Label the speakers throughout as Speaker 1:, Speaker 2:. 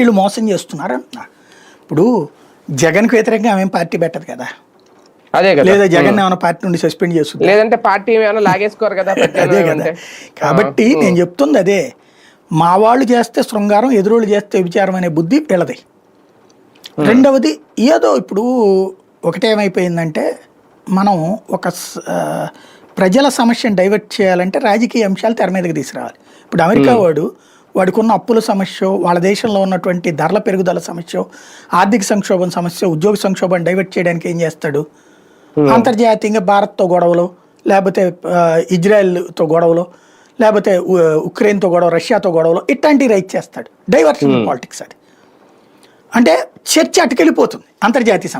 Speaker 1: వీళ్ళు మోసం చేస్తున్నారు? అంటున్నా ఇప్పుడు జగన్కి వ్యతిరేకంగా ఆమె పార్టీ పెట్టదు కదా?
Speaker 2: అదే కదా.
Speaker 1: లేదా జగన్ ఏమైనా పార్టీ నుండి సస్పెండ్ చేస్తుంది?
Speaker 2: లేదంటే పార్టీ ఏమైనా లాగేసుకోరు కదా
Speaker 1: అదే కదా. కాబట్టి నేను చెప్తుంది అదే. మా వాళ్ళు చేస్తే శృంగారం ఎదురోళ్ళు చేస్తే విచారం అనే బుద్ధి వీళ్ళది. రెండవది ఏదో ఇప్పుడు ఒకటేమైపోయిందంటే మనం ఒక ప్రజల సమస్యను డైవర్ట్ చేయాలంటే రాజకీయ అంశాలు తెర మీదకి తీసుకురావాలి. ఇప్పుడు అమెరికా వాడు వాడికి ఉన్న అప్పుల సమస్య వాళ్ళ దేశంలో ఉన్నటువంటి ధరల పెరుగుదల సమస్య ఆర్థిక సంక్షోభం సమస్య ఉద్యోగ సంక్షోభం డైవర్ట్ చేయడానికి ఏం చేస్తాడు? అంతర్జాతీయంగా భారత్తో గొడవలు లేకపోతే ఇజ్రాయెల్తో గొడవలు లేకపోతే ఉక్రెయిన్తో గొడవ రష్యాతో గొడవలు ఇట్లాంటివి రైట్ చేస్తాడు. డైవర్షన్ పాలిటిక్స్ అది. అంటే చర్చ అటుకెళ్ళిపోతుంది అంతర్జాతీయ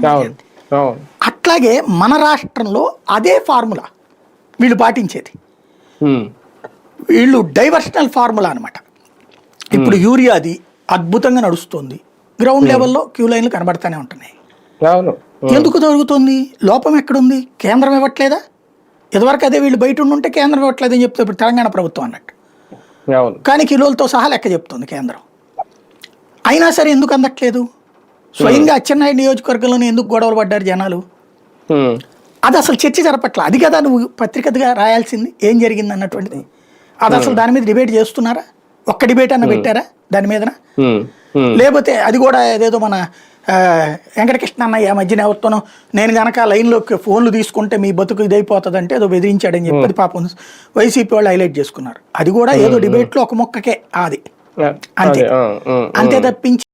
Speaker 2: అవును.
Speaker 1: అట్లాగే మన రాష్ట్రంలో అదే ఫార్ములా వీళ్ళు పాటించేది. వీళ్ళు డైవర్షనల్ ఫార్ములా అనమాట ఇప్పుడు యూరియాది అద్భుతంగా నడుస్తుంది. గ్రౌండ్ లెవెల్లో క్యూ లైన్లు కనబడతానే ఉంటున్నాయి. ఎందుకు జరుగుతుంది? లోపం ఎక్కడుంది? కేంద్రం ఇవ్వట్లేదా? ఇదివరకు అదే వీళ్ళు బయట ఉంటే కేంద్రం ఇవ్వట్లేదని చెప్తే ఇప్పుడు తెలంగాణ ప్రభుత్వం అన్నట్టు. కానీ కిలోలతో సహా లెక్క చెప్తుంది కేంద్రం. అయినా సరే ఎందుకు అందట్లేదు? స్వయంగా అచ్చెన్నాయుడు నియోజకవర్గంలోనే ఎందుకు గొడవలు పడ్డారు జనాలు. అది అసలు చర్చ జరపట్ల? అది కదా నువ్వు పత్రికగా రాయాల్సింది ఏం జరిగింది అన్నటువంటిది. అది అసలు దాని మీద డిబేట్ చేస్తున్నారా? ఒక్క డిబేట్ అన్న పెట్టారా? దాని మీదన. లేకపోతే అది కూడా ఏదేదో మన వెంకటకృష్ణ అన్నయ్య ఆ మధ్యన ఎవరితోనో నేను గనక లైన్లోకి ఫోన్లు తీసుకుంటే మీ బతుకు ఇదైపోతుందంటే ఏదో బెదిరించాడని చెప్పి పాపం వైసీపీ వాళ్ళు హైలైట్ చేసుకున్నారు. అది కూడా ఏదో డిబేట్లో ఒక మొక్కకే అది అంతే. అంతే తప్పించి